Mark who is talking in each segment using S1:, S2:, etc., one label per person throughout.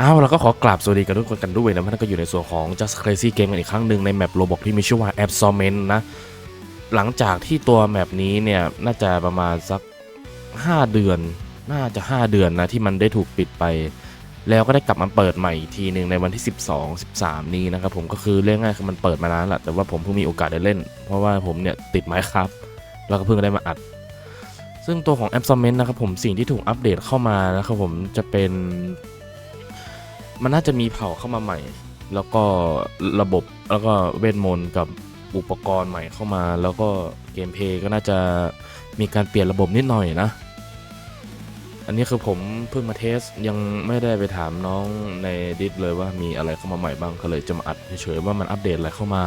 S1: อ้าวแล้วก็ขอกราบสวัสดีกันทุกคนกันด้วยนะมันก็อยู่ในส่วนของ Just Crazy Game กันอีกครั้งหนึ่งในแมปโรบอกที่มีชื่อว่า a b s o r m e n t นะ หลังจากที่ตัวแมปนี้เนี่ย น่าจะประมาณสัก 5 เดือน น่าจะ 5 เดือนนะ ที่มันได้ถูกปิดไป แล้วก็ได้กลับมาเปิดใหม่อีกทีหนึ่งในวันที่ 12 13 นี้นะครับผมก็คือเรื่องง่ายคือมันเปิดมานานแหละแต่ว่าผมเพิ่งมีโอกาสได้เล่น เพราะว่าผมเนี่ยติดไม้ครับแล้วก็เพิ่งได้มาอัด ซึ่งตัวของ Absorbment นะครับผมสิ่งที่ถูกอัปเดตเข้ามานะครับผมจะเป็น มันน่าจะมีเผ่าเข้ามาใหม่ แล้วก็ระบบแล้วก็เวทมนต์กับอุปกรณ์ใหม่เข้ามา แล้วก็เกมเพย์ก็น่าจะมีการเปลี่ยนระบบนิดหน่อยนะ อันนี้คือผมเพิ่งมาเทสยังไม่ได้ไปถามน้องในดิสเลยว่ามีอะไรเข้ามาใหม่บ้างก็เลยจะมาอัดเฉยๆว่ามันอัปเดตอะไรเข้ามา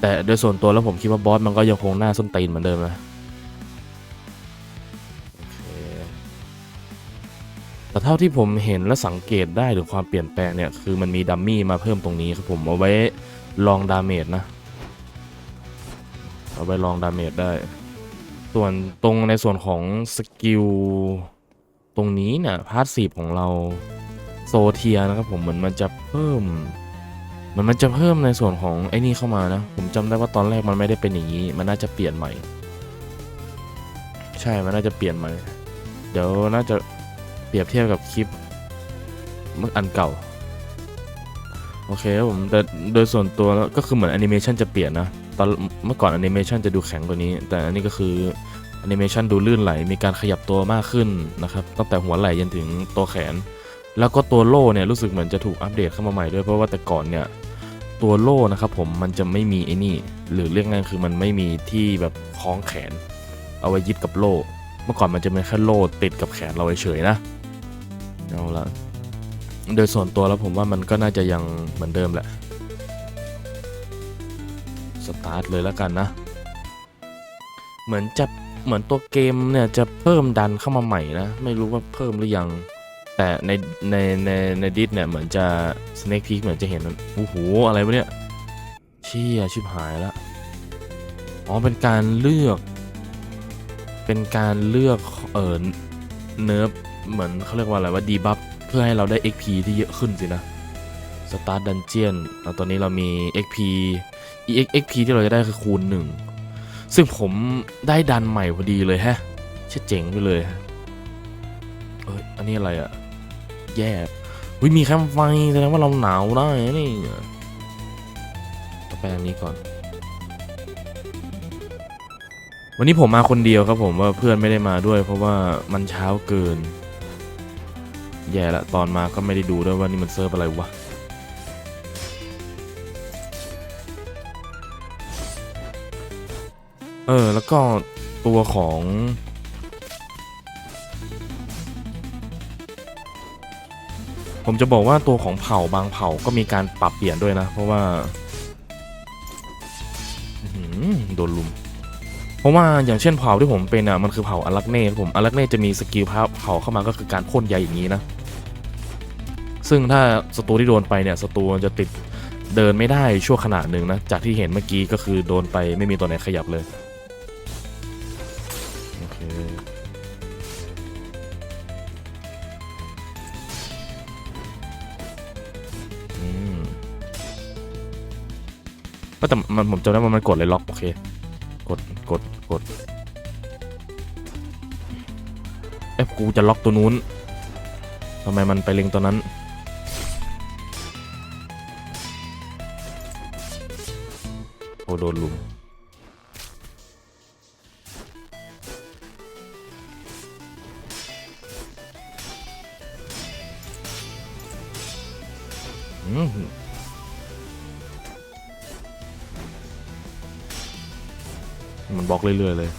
S1: แต่โดยส่วนตัวแล้วผมคิดว่าบอสมันก็ยังคงหน้าส้นตีนเหมือนเดิมนะ แต่เท่าที่ผมเห็นและสังเกตได้ถึงความเปลี่ยนแปลงเนี่ย คือมันมีดัมมี่มาเพิ่มตรงนี้ครับผมเอาไว้ลองดาเมจนะ เอาไว้ลองดาเมจได้ ส่วนตรงในส่วนของสกิลตรงนี้เนี่ยพาร์ทสีของเราโซเทียนะครับผมเหมือนมันจะเพิ่มเหมันมันจะเพิ่มในส่วนของไอ้นี่เข้ามานะ ผมจำได้ว่าตอนแรกมันไม่ได้เป็นอย่างนี้ มันน่าจะเปลี่ยนใหม่ ใช่มันน่าจะเปลี่ยนใหม่ เดี๋ยวน่าจะ เปรียบเทียบกับคลิปเมื่ออันเก่า โอเคผมแต่โดยส่วนตัวแล้วก็คือเหมือนแอนิเมชันจะเปลี่ยนนะตอนเมื่อก่อนแอนิเมชันจะดูแข็งกว่านี้ แต่อันนี้ก็คือแอนิเมชันดูลื่นไหลมีการขยับตัวมากขึ้นนะครับตั้งแต่หัวไหล่ยันถึงตัวแขน แล้วก็ตัวโล่เนี่ยรู้สึกเหมือนจะถูกอัปเดตเข้ามาใหม่ด้วยเพราะว่าแต่ก่อนเนี่ยตัวโล่นะครับผมมันจะไม่มีไอ้นี่ หรือเรียกง่ายๆคือมันไม่มีที่แบบคล้องแขน เอาไว้ยึดกับโล่ เมื่อก่อนมันจะเป็นแค่โล่ติดกับแขนเราเฉยๆนะ เอาละโดยส่วนตัวแล้วผมว่ามันก็น่าจะยังเหมือนเดิมแหละ สตาร์ทเลยแล้วกันนะ เหมือนจะเหมือนตัวเกมเนี่ยจะเพิ่มดันเข้ามาใหม่นะ ไม่รู้ว่าเพิ่มหรือยัง แต่ในในในในดิสเนี่ยเหมือนจะ Snake Peak เหมือนจะเห็นโอ้โหอะไรวะเนี่ย เชี่ยชิบหายล้วอ๋อเป็นการเลือก เป็นการเลือกเออเนิร์ฟ เหมือนเขาเรียกว่าอะไรว่าดีบัฟเพื่อให้เราได้ XP ที่เยอะขึ้นสินะสตาร์ดันเจียนตอนนี้เรามี XP EX XP ที่เราจะได้คือคูณหนึ่งซึ่งผมได้ดันใหม่พอดีเลยแฮะเช่เจ๋งไปเลยเอ้ยอันนี้อะไรอะแย่วิมีแคมไฟแสดงว่าเราหนาวได้นะนี่ต่องไปอันนี้ก่อน วันนี้ผมมาคนเดียวครับผมว่าเพื่อนไม่ได้มาด้วย เพราะว่ามันเช้าเกิน แย่ละตอนมาก็ไม่ได้ดูด้วยว่านี่มันเซิร์ฟอะไรวะเออ แล้วก็ตัวของ ผมจะบอกว่าตัวของเผ่าบางเผ่าก็มีการปรับเปลี่ยนด้วยนะ เพราะว่าโดนลุม เพราะว่าอย่างเช่นเผ่าที่ผมเป็นอะมันคือเผ่าอลักเน่ผมอลักเน่จะมีสกิลเผ่าเข้ามาก็คือการพ่นใยอย่างนี้นะ ซึ่งถ้าศัตรูที่โดนไปเนี่ยศัตรูจะติดเดินไม่ได้ชั่วขณะหนึ่งนะ จากที่เห็นเมื่อกี้ก็คือโดนไปไม่มีตัวไหนขยับเลย โอเค อืมก็แต่มันผมจำได้ว่ามันกดเลยล็อก โอเค กด กด กด เอ๊ะกูจะล็อกตัวนู้นทำไมมันไปเล็งตัวนั้น โดนลุมมันบล็อกเรื่อยๆเลย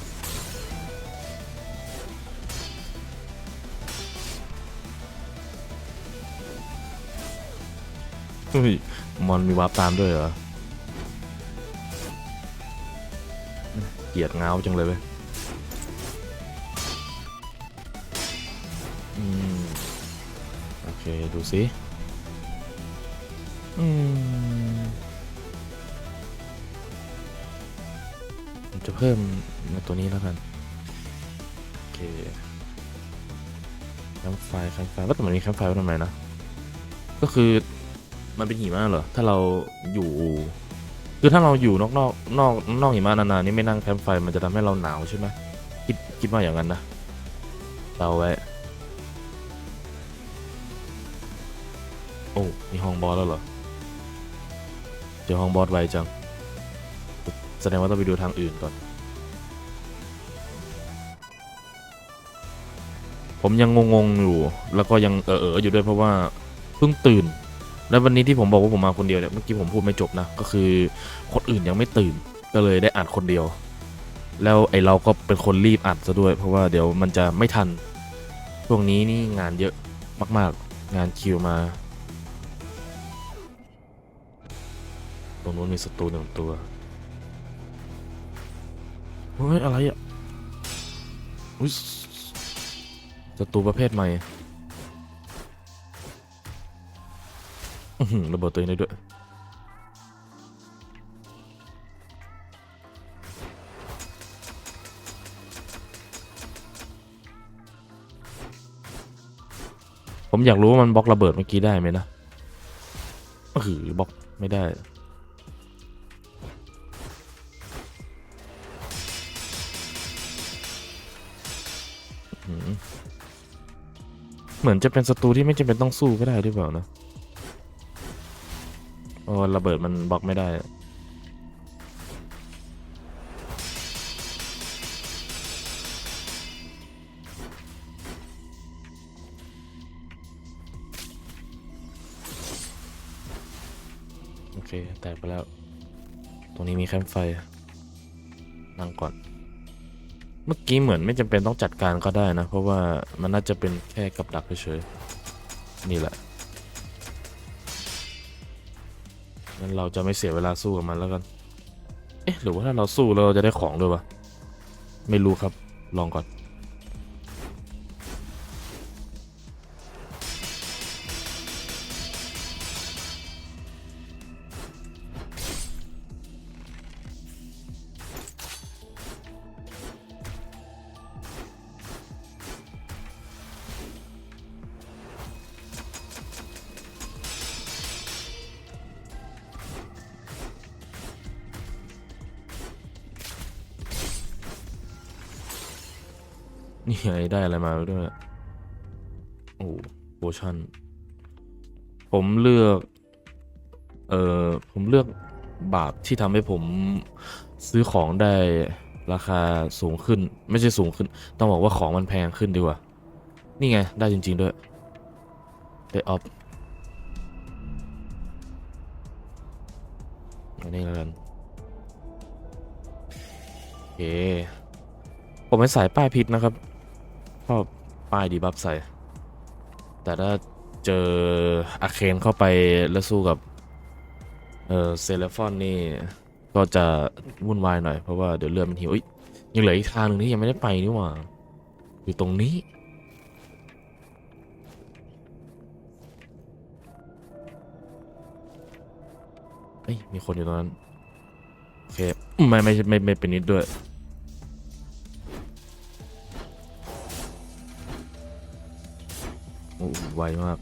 S1: มอนมีวาร์ปตามด้วยเหรอ เกียดเงาจังเลยเว้ยอืมโอเค ดูสิอืมจะเพิ่มในตัวนี้แล้วกัน โอเคแคมไฟแคมไฟว่าแต่มันมีแคมไฟไว้ทำไมนะ ก็คือมันเป็นหิมะเหรอ ถ้าเราอยู่ คือถ้าเราอยู่นอกนอกนอกนอกหิมะนานๆนี่ไม่นั่งแคมป์ไฟมันจะทำให้เราหนาวใช่ไหมคิดคิดว่าอย่างนั้นนะเดาไว้โอ้มีห้องบอสแล้วเหรอเจอห้องบอสไวจัง แสดงว่าต้องไปดูทางอื่นก่อน ผมยังงงๆอยู่ แล้วก็ยังเออๆอยู่ด้วยเพราะว่าเพิ่งตื่น แล้ววันนี้ที่ผมบอกว่าผมมาคนเดียวเนี่ยเมื่อกี้ผมพูดไม่จบนะก็คือคนอื่นยังไม่ตื่นก็เลยได้อัดคนเดียว แล้วไอเราก็เป็นคนรีบอัดซะด้วย เพราะว่าเดี๋ยวมันจะไม่ทันช่วงนี้นี่งานเยอะมากๆ งานคิวมาตรงนู้นมีศัตรูหนึ่งตัวเฮ้ยอะไรอะอุ้ยศัตรูประเภทใหม่ ระเบิดตัวเองได้ด้วยผมอยากรู้ว่ามันบล็อกระเบิดเมื่อกี้ได้ไหมนะเออบล็อกไม่ได้ เหมือนจะเป็นศัตรูที่ไม่จำเป็นต้องสู้ก็ได้หรือเปล่านะ เพระว่าระเบิดมันบล็อกไม่ได้ โอเค แตกไปแล้ว ตรงนี้มีแคมไฟ นั่งก่อน เมื่อกี้เหมือนไม่จำเป็นต้องจัดการก็ได้นะ เพราะว่ามันน่าจะเป็นแค่กับดักเฉยๆนี่แหละ งั้นเราจะไม่เสียเวลาสู้กับมันแล้วกัน เอ๊ะ หรือว่าถ้าเราสู้เราจะได้ของด้วยวะ ไม่รู้ครับ ลองก่อน ได้อะไรมาด้วย โอ้โพชั่น ผมเลือก เอ่อ ผมเลือกบาปที่ทำให้ผมซื้อของได้ราคาสูงขึ้น ไม่ใช่สูงขึ้น ต้องบอกว่าของมันแพงขึ้นดีกว่า นี่ไง ได้จริง ๆ ด้วยได้ออฟอันนี้แล้วกันโอเคผมไม่ใส่ป้ายพิษนะครับ ชอบป้ายดีบัฟใส่ แต่ถ้าเจออาเคนเข้าไปแล้วสู้กับ เออเซเลฟอนนี่ ก็จะวุ่นวายหน่อย เพราะว่าเดี๋ยวเรือมันหิวยยังเหลืออีกทางหนึ่งที่ยังไม่ได้ไปนี่หว่า อยู่ตรงนี้เอ้ยมีคนอยู่ตรงนั้น โอเค ไม่ ไม่ไม่ไม่เป็นนิดด้วย ไวมาก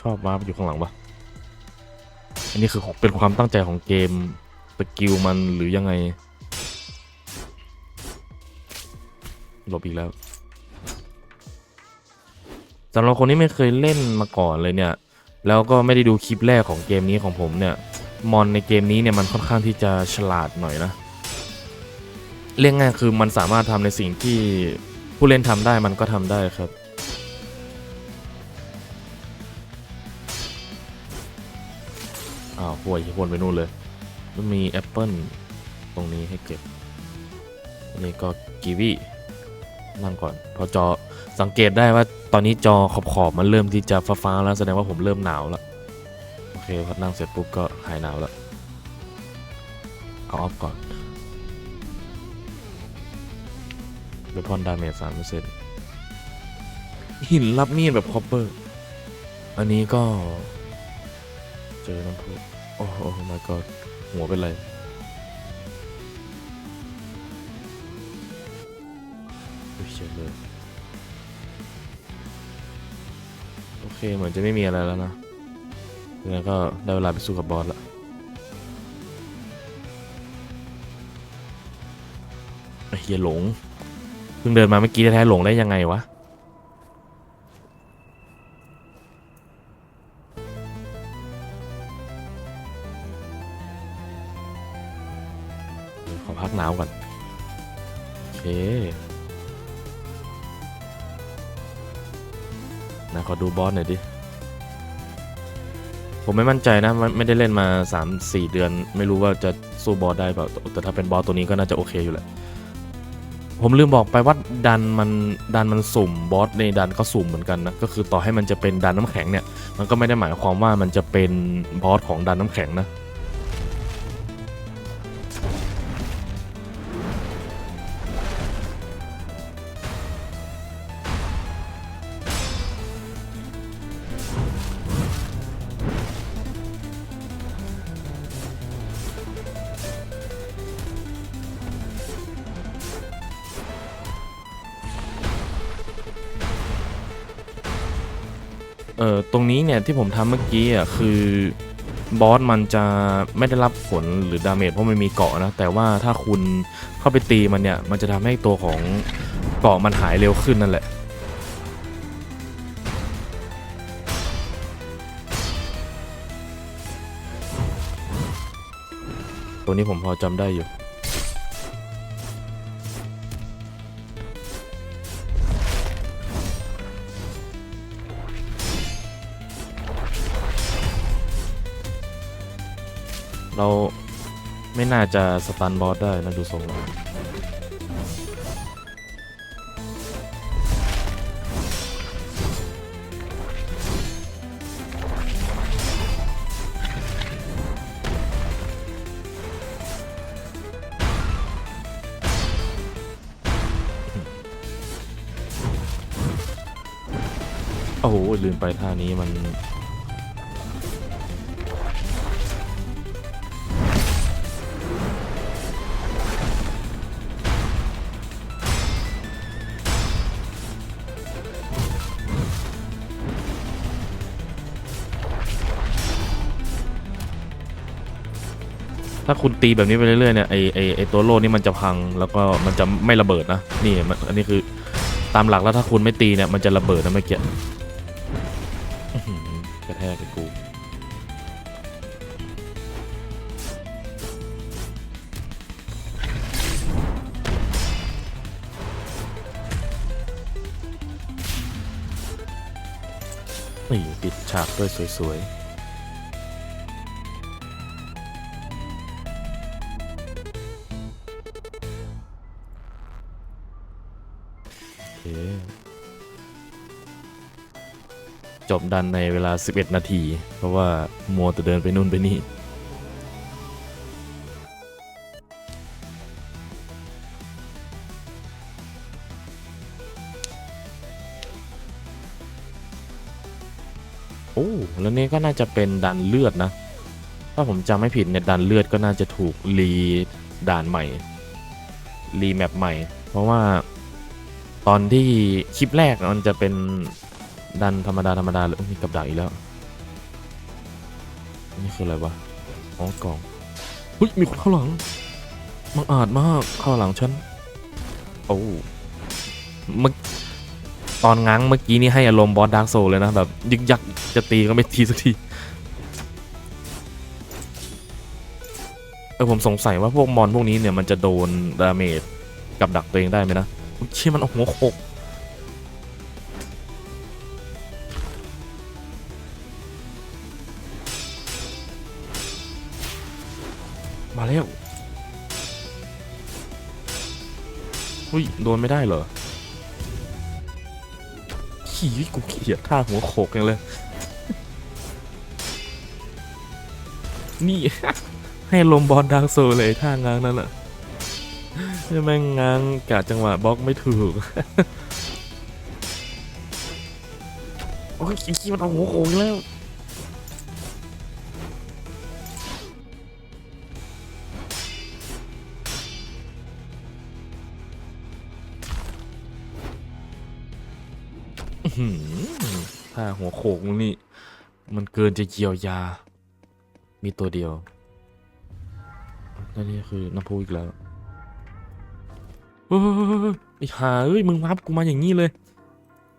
S1: ชอบวาร์ปอยู่ข้างหลังวะอันนี้คือเป็นความตั้งใจของเกมสกิลมันหรือยังไง หลบอีกแล้วสำหรับคนที่ไม่เคยเล่นมาก่อนเลยเนี่ย แล้วก็ไม่ได้ดูคลิปแรกของเกมนี้ของผมเนี่ย มอนในเกมนี้เนี่ยมันค่อนข้างที่จะฉลาดหน่อยนะ เรียกง่ายคือมันสามารถทำในสิ่งที่ผู้เล่นทำได้มันก็ทำได้ครับาวห่วยวนไปนู่นเลยแล้วมีแอปเปิลตรงนี้ให้เก็บอันนี้ก็กีวีนั่งก่อน พอจอสังเกตได้ว่าตอนนี้จอขอบขอบๆมันเริ่มที่จะฟ้าๆแล้วแสดงว่าผมเริ่มหนาวแล้วโอเคพอนั่งเสร็จปุ๊บก็หายหนาวแล้วเอาออฟก่อนเบพอนดาเมจสามเปอร์เซ็นต์หินรับมีดแบบคอปเปอร์ อันนี้ก็ เจอน้ำพุ อ้โห my god หัวเป็นไรอุ๊ยเฉยเลย โอเค เหมือนจะไม่มีอะไรแล้วนะแล้วก็ได้เวลาไปสู้กับบอสละอ้เฮียหลง เพิ่งเดินมาเมื่อกี้แท้ๆหลงได้ยังไงวะ บอสหน่อยดิ ผมไม่มั่นใจนะมันไม่ได้เล่นมา 3-4 เดือน ไม่รู้ว่าจะสู้บอสได้เปล่าแต่แต่ถ้าเป็นบอสตัวนี้ก็น่าจะโอเคอยู่แหละ ผมลืมบอกไปว่าดันมันดันมันสุ่มบอสในดันก็สุ่มเหมือนกันนะ ก็คือต่อให้มันจะเป็นดันน้ำแข็งเนี่ย มันก็ไม่ได้หมายความว่ามันจะเป็นบอสของดันน้ำแข็งนะ นี้เนี่ยที่ผมทำเมื่อกี้อะคือบอสมันจะไม่ได้รับผลหรือดาเมจเพราะมันมีเกาะนะ แต่ว่าถ้าคุณเข้าไปตีมันเนี่ย มันจะทำให้ตัวของเกาะมันหายเร็วขึ้นนั่นแหละตัวนี้ผมพอจำได้อยู่ เราไม่น่าจะสตันบอสได้นะดูทรงแล้วโอ้โหลืมไปท่านี้มัน ถ้าคุณตีแบบนี้ไปเรื่อยๆเนี่ยไอไอไอตัวโล่นี่มันจะพังแล้วก็มันจะไม่ระเบิดนะนี่มันอันนี้คือตามหลักแล้วถ้าคุณไม่ตีเนี่ยมันจะระเบิดนะเมื่อกี้กระแทกกับกูนี่ปิดฉากด้วยสวยๆ จบดันในเวลา 11 นาที เพราะว่ามัวแต่เดินไปนู่นไปนี่ โอ้ แล้วนี่ก็น่าจะเป็นดันเลือดนะ ถ้าผมจำไม่ผิดเนี่ยดันเลือดก็น่าจะถูกรีด่านใหม่ รีแมปใหม่ เพราะว่าตอนที่คลิปแรกมันจะเป็น ดันธรรมดาธรรมดาเลยเอ้ยมีกับดักอีกแล้ว นี่คืออะไรวะ อ๋อกล่องเฮ้ยมีคนเข้าหลังมังอาจมากเข้าหลังฉันโอ้เมื่อตอนง้างเมื่อกี้นี่ให้อารมณ์บอสดาร์กโซเลยนะแบบยึกยักจะตีก็ไม่ทีสักทีเออผมสงสัยว่าพวกมอนพวกนี้เนี่ยมันจะโดนดาเมจกับดักตัวเองได้ไหมนะอุ๊ยเชี่ยมันเอาหัวโขก อุ้ยโดนไม่ได้เหรอขี่กูเขียดท่าหัวโขกยังเลย นี่ ให้ลมบอลดาร์กโซลเลยท่างางนั่นอะแม่งงางกะจังหวะบล็อกไม่ถูก โอ้ยไอ้ขี้มันเอาหัวโขงแล้ว ถ้าหัวโขกมึงนี่ มันเกินจะเยียวยา มีตัวเดียวแล้วนี่คือน้ำพุอีกแล้วเฮ้ยไอ้ห่าเอ้ย มึงวับกูมาอย่างนี้เลย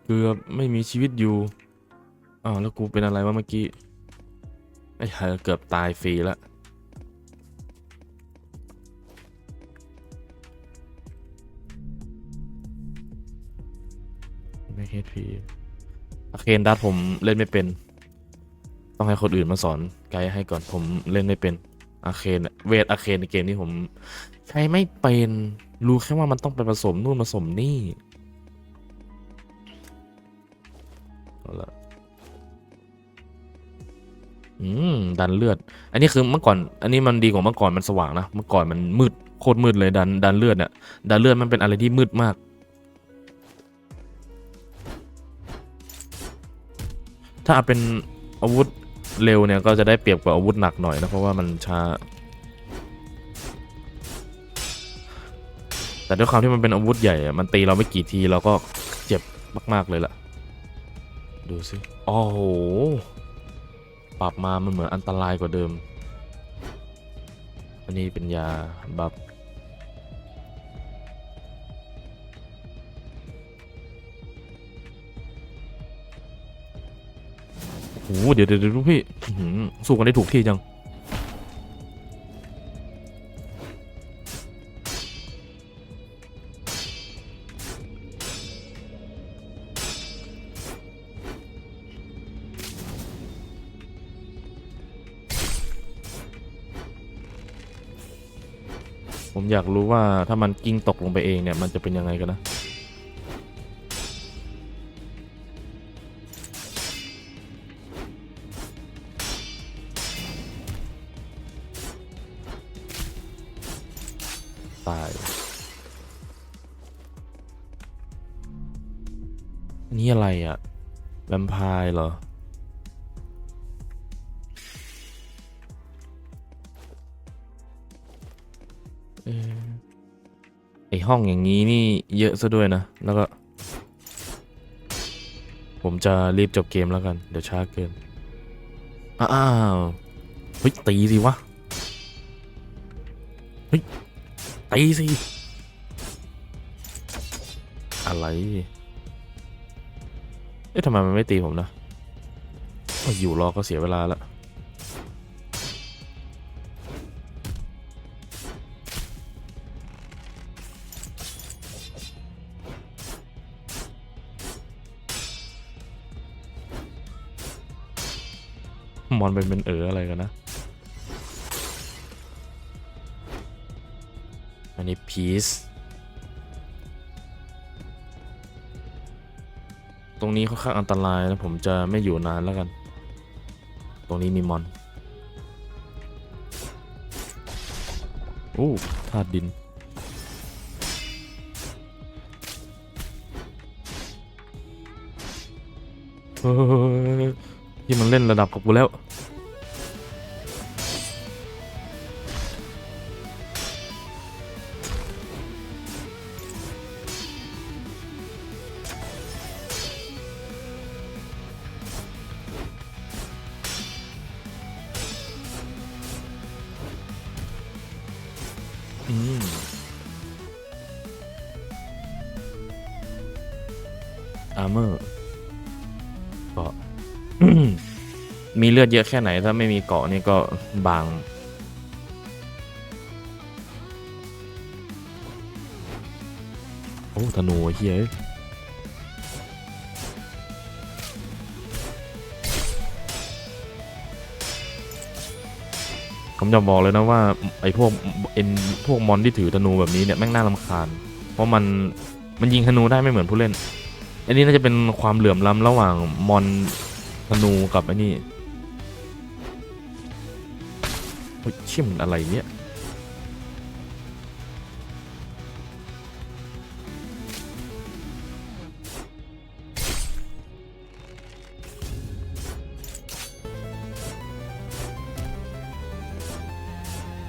S1: เกือบไม่มีชีวิตอยู่อ้าวแล้วกูเป็นอะไรวะเมื่อกี้ ไอ้ห่าเกือบตายฟรีละ ไม่เฮดพีอาเคนดัตผมเล่นไม่เป็น ต้องให้คนอื่นมาสอนไกด์ให้ก่อนผมเล่นไม่เป็นอาเคนเวทอาเคนในเกมนี้ผม ใช้ไม่เป็นรู้แค่ว่ามันต้องไปผสมนู่นผสมนี่เอาละอืมดันเลือด อันนี้คือเมื่อก่อน อันนี้มันดีกว่าเมื่อก่อนมันสว่างนะเมื่อก่อนมันมืดโคตรมืดเลยดันดันเลือดเนี่ยดันเลือดมันเป็นอะไรที่มืดมาก ถ้าเป็นอาวุธเร็วเนี่ยก็จะได้เปรียบกว่าอาวุธหนักหน่อยนะเพราะว่ามันช้า แต่ด้วยความที่มันเป็นอาวุธใหญ่อะมันตีเราไม่กี่ทีเราก็เจ็บมาก ๆ เลยล่ะ ดูสิโอ้โห ปรับมามันเหมือนอันตรายกว่าเดิม อันนี้เป็นยาบัฟ หเดี๋ยวเดี๋ยวเดี๋ยวพี่สู้กันได้ถูกที่จังผมอยากรู้ว่าถ้ามันกิ้งตกลงไปเองเนี่ย มันจะเป็นยังไงกันนะ เหรอ ไอห้องอย่างนี้นี่เยอะซะด้วยนะ แล้วก็ ผมจะรีบจบเกมแล้วกัน เดี๋ยวช้าเกิน อ้าวเฮ้ยตีสิวะ เฮ้ยตีสิ อะไร เอ๊ะทำไมมันไม่ตีผมนะ อยอยู่รอก็เสียเวลาละมอนเป็นเป็นเอออะไรกันนะ อันนี้พีซตรงนี้ค่อนข้างอันตรายนะผมจะไม่อยู่นานแล้วกัน รงนี้มีมอนโอ้ธาตุดินเฮ้ยที่มันเล่นระดับกับกูแล้ว ลือดเยอะแค่ไหน ถ้าไม่มีเกาะนี่ก็บาง โอ้ธนูเฮียเอ้ยผมจะบอกเลยนะว่าไอ้พวกเอ็นพวกมอนที่ถือธนูแบบนี้เนี่ยแม่งน่ารำคาญ เพราะมันมันยิงธนูได้ไม่เหมือนผู้เล่น อันนี้น่าจะเป็นความเหลื่อมล้ำระหว่างมอนธนูกับไอ้นี่ โอ้ยเชี่ยมนอะไรเนี่ย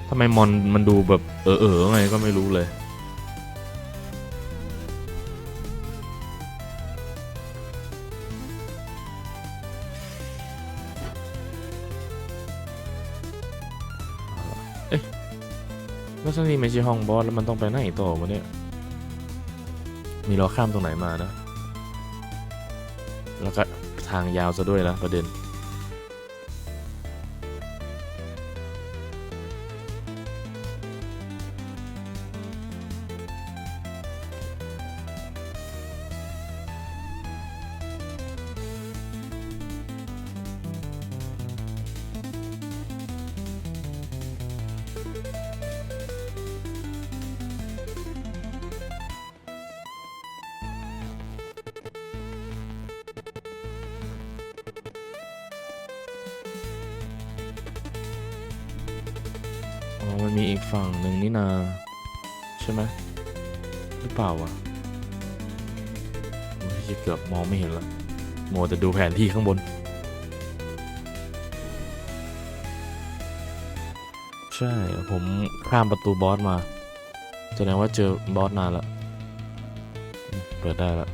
S1: ทำไมมอนมันดูแบบเออเออไงก็ไม่รู้เลย เอ๊ะแล้วนี่ไม่ใช่ห้องบอสแล้วมันต้องไปไหนต่อวะเนี่ยมีเราข้ามตรงไหนมานะ แล้วก็ทางยาวซะด้วยนะประเด็น โอ้ยเกือบมองไม่เห็นละโมวแต่ดูแผนที่ข้างบน ใช่ผมข้ามประตูบอสมา แสดงว่าเจอบอสนานละ เปิดได้แล้ว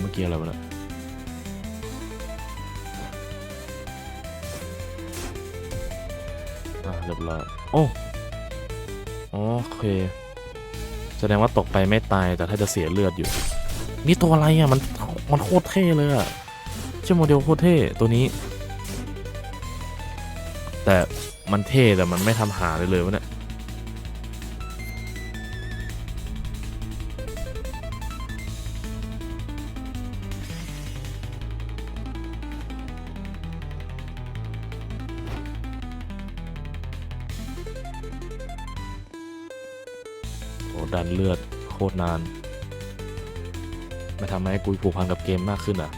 S1: เมื่อกี้อะไรวะเนี่ยอะเรียบร้อยโอ้โอเค แสดงว่าตกไปไม่ตายแต่ถ้าจะเสียเลือดอยู่ นี่ตัวอะไรอะ มันมันโคตรเท่เลยอะเจ้าโมเดลโคตรเท่ตัวนี้ แต่มันเท่แต่มันไม่ทำหาเลยเลยวะเนี่ย เลือดโคตรนานมาทำให้กูผูกพันกับเกมมากขึ้นอะ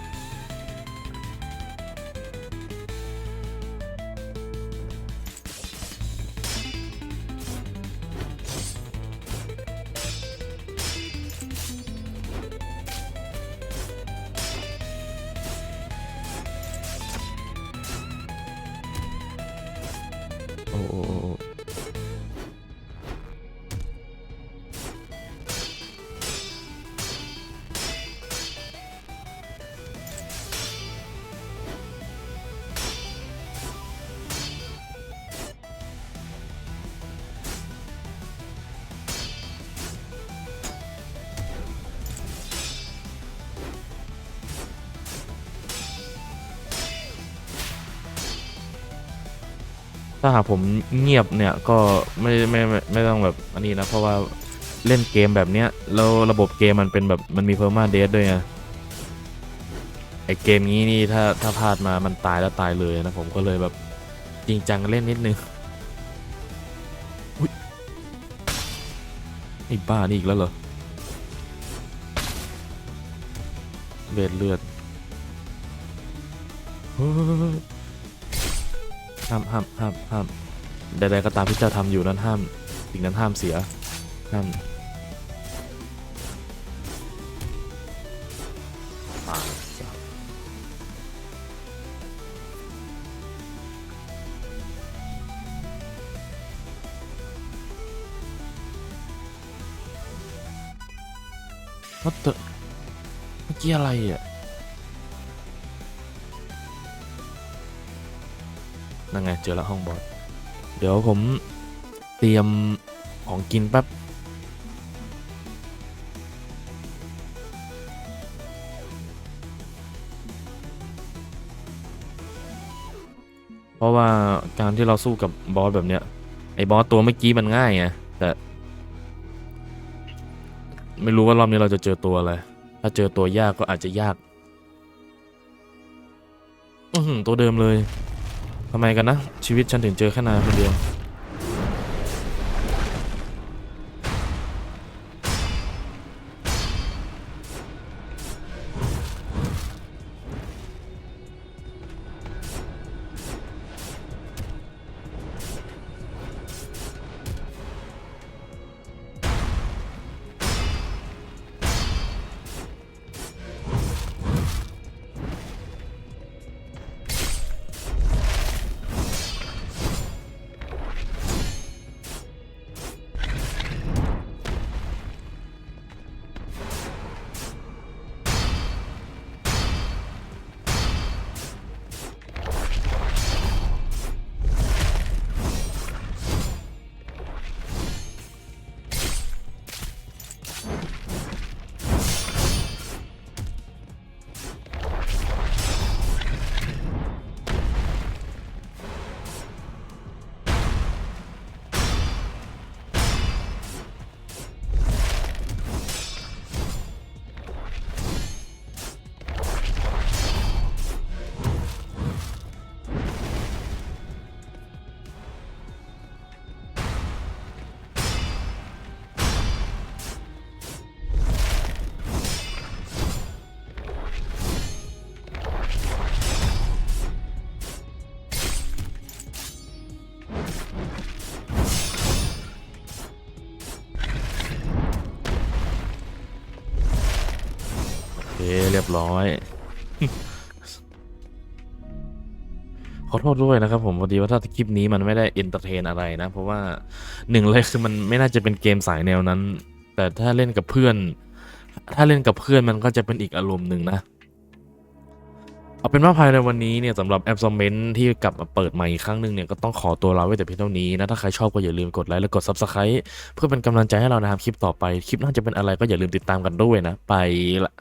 S1: ถ้าหากผมเงียบเนี่ยก็ไม่ไม่ไม่ไม่ต้องแบบอันนี้นะเพราะว่าเล่นเกมแบบเนี้ยแล้วระบบเกมมันเป็นแบบมันมีเพอร์มาเดทด้วยไงไอเกมนี้นี่ถ้าถ้าพลาดมามันตายแล้วตายเลยนะผมก็เลยแบบจริงจังเล่นนิดนึงไอ้บ้านี่อีกแล้วเหรอเลือดเลือด ห้ามห้ามห้ามห้ามใดๆก็ตามที่เจ้าทำอยู่นั้นห้าม สิ่งนั้นห้ามเสียห้ามตายซะว่าแต่เมื่อกี้อะไรอะ เจอแล้วห้องบอสเดี๋ยวผมเตรียมของกินแป๊บเพราะว่าการที่เราสู้กับบอสแบบเนี้ยไอ้บอสตัวเมื่อกี้มันง่ายไงแต่ไม่รู้ว่ารอบนี้เราจะเจอตัวอะไร ถ้าเจอตัวยากก็อาจจะยาก อือตัวเดิมเลย ทำไมกันนะ ชีวิตฉันถึงเจอแค่นายคนเดียว เรียบร้อย ขอโทษด้วยนะครับผมพอดีว่าถ้าคลิปนี้มันไม่ได้เอนเตอร์เทนอะไรนะ เพราะว่าหนึ่งเลยคือมันไม่น่าจะเป็นเกมสายแนวนั้น แต่ถ้าเล่นกับเพื่อน ถ้าเล่นกับเพื่อนมันก็จะเป็นอีกอารมณ์หนึ่งนะเอาเป็นว่าภายในวันนี้เนี่ยสำหรับแอปซอมเมนที่กลับมาเปิดใหม่อีกครั้งหนึ่งเนี่ยก็ต้องขอตัวลาไว้แต่เพียงเท่านี้นะ ถ้าใครชอบก็อย่าลืมกดไลค์และกด Subscribe เพื่อเป็นกำลังใจให้เรานะครับคลิปต่อไป คลิปน่าจะเป็นอะไรก็อย่าลืมติดตามกันด้วยนะ ไปละ